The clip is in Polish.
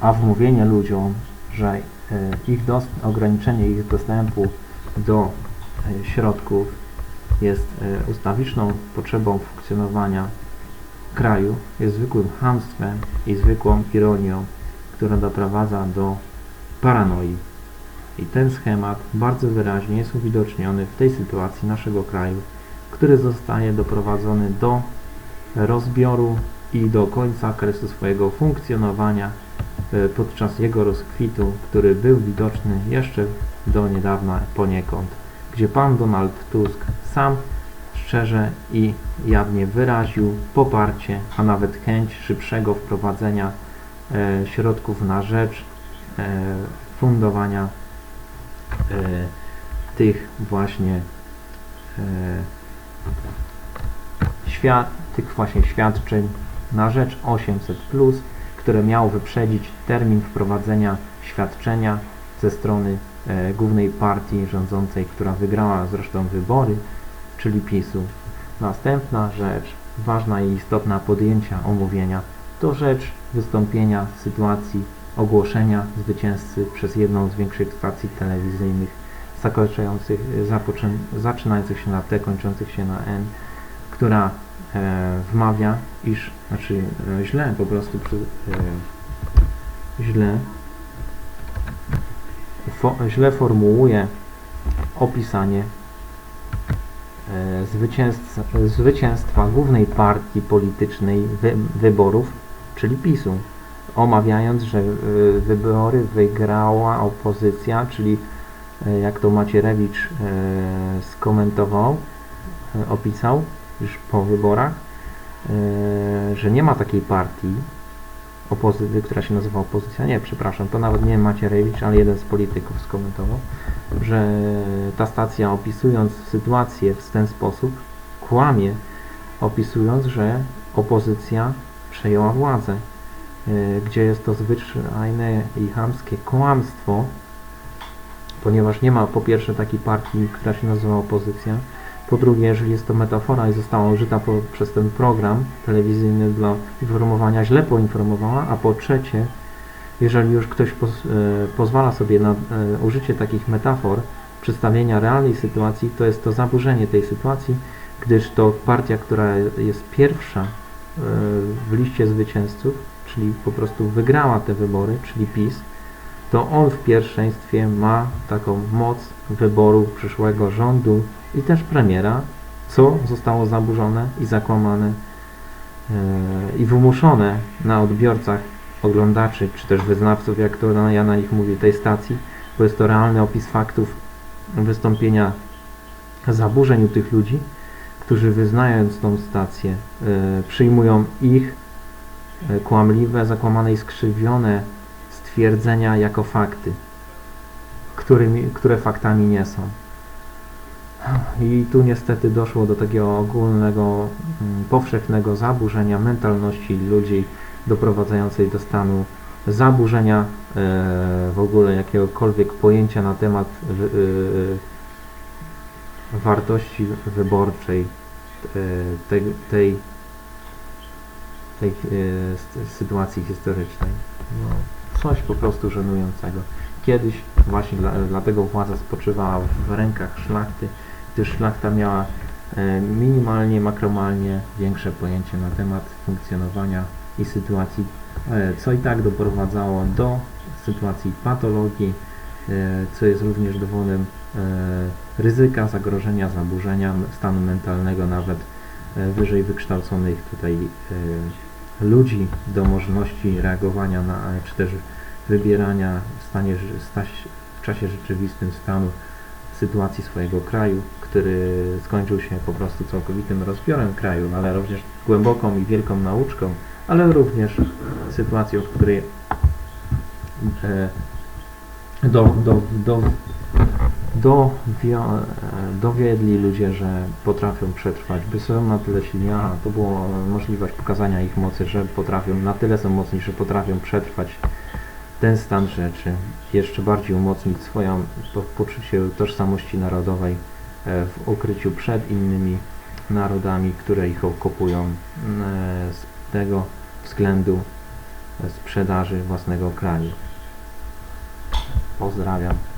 a, wmówienie ludziom, że e, ich dos- ograniczenie ich dostępu do e, środków jest e, ustawiczną potrzebą funkcjonowania kraju, jest zwykłym chamstwem i zwykłą ironią, która doprowadza do paranoi. I ten schemat bardzo wyraźnie jest uwidoczniony w tej sytuacji naszego kraju, który zostaje doprowadzony do rozbioru i do końca okresu swojego funkcjonowania e, podczas jego rozkwitu, który był widoczny jeszcze do niedawna poniekąd, gdzie pan Donald Tusk sam szczerze i jawnie wyraził poparcie, a nawet chęć szybszego wprowadzenia e, środków na rzecz e, fundowania tych właśnie świat, tych właśnie świadczeń na rzecz 800, które miało wyprzedzić termin wprowadzenia świadczenia ze strony e, głównej partii rządzącej, która wygrała zresztą wybory, czyli PiSu. Następna rzecz, ważna i istotna podjęcia omówienia, to rzecz wystąpienia sytuacji ogłoszenia zwycięzcy przez jedną z większych stacji telewizyjnych zakończających, zapoczyn, zaczynających się na T, kończących się na N, która e, wmawia, iż, znaczy e, źle po prostu, przy, e, źle, fo, źle formułuje opisanie e, zwycięstwa, zwycięstwa głównej partii politycznej wy, wyborów, czyli PiSu, omawiając, że e, wybory wygrała opozycja, czyli e, jak to Macierewicz e, skomentował, e, opisał już po wyborach, e, że nie ma takiej partii opozycji, która się nazywa opozycja. Nie, przepraszam, to nawet nie Macierewicz, ale jeden z polityków skomentował, że ta stacja opisując sytuację w ten sposób kłamie, opisując, że opozycja przejęła władzę, e, gdzie jest to zwyczajne i chamskie kłamstwo, ponieważ nie ma po pierwsze takiej partii, która się nazywa opozycja, po drugie, jeżeli jest to metafora i została użyta po, przez ten program telewizyjny dla informowania, źle poinformowała, a po trzecie, jeżeli już ktoś poz, e, pozwala sobie na e, użycie takich metafor, przedstawienia realnej sytuacji, to jest to zaburzenie tej sytuacji, gdyż to partia, która jest pierwsza e, w liście zwycięzców, czyli po prostu wygrała te wybory, czyli PiS, to on w pierwszeństwie ma taką moc wyboru przyszłego rządu i też premiera, co zostało zaburzone i zakłamane e, i wymuszone na odbiorcach, oglądaczy, czy też wyznawców, jak to ja na nich mówię, tej stacji, bo jest to realny opis faktów wystąpienia zaburzeń u tych ludzi, którzy wyznając tą stację, e, przyjmują ich e, kłamliwe, zakłamane i skrzywione stwierdzenia jako fakty, którymi, które faktami nie są. I tu niestety doszło do takiego ogólnego, mm, powszechnego zaburzenia mentalności ludzi, doprowadzającej do stanu zaburzenia e, w ogóle jakiegokolwiek pojęcia na temat wy- e, wartości wyborczej e, tej, tej, tej e, sytuacji historycznej. No, coś po prostu żenującego. Kiedyś właśnie dla, dlatego władza spoczywała w rękach szlachty, gdyż szlachta miała e, minimalnie, makromalnie większe pojęcie na temat funkcjonowania i sytuacji, e, co i tak doprowadzało do sytuacji patologii, e, co jest również dowodem ryzyka, zagrożenia, zaburzenia stanu mentalnego nawet wyżej wykształconych tutaj ludzi do możliwości reagowania na, czy też wybierania w, stanie, w czasie rzeczywistym stanu sytuacji swojego kraju, który skończył się po prostu całkowitym rozbiorem kraju, no ale również głęboką i wielką nauczką, ale również sytuacją, w której e, do, do, do, do, e, dowiedli ludzie, że potrafią przetrwać, by są na tyle silni, a to było możliwość pokazania ich mocy, że potrafią, na tyle są mocni, że potrafią przetrwać ten stan rzeczy, jeszcze bardziej umocnić swoją po, poczucie tożsamości narodowej e, w ukryciu przed innymi narodami, które ich okopują e, z tego względu sprzedaży własnego kraju. Pozdrawiam.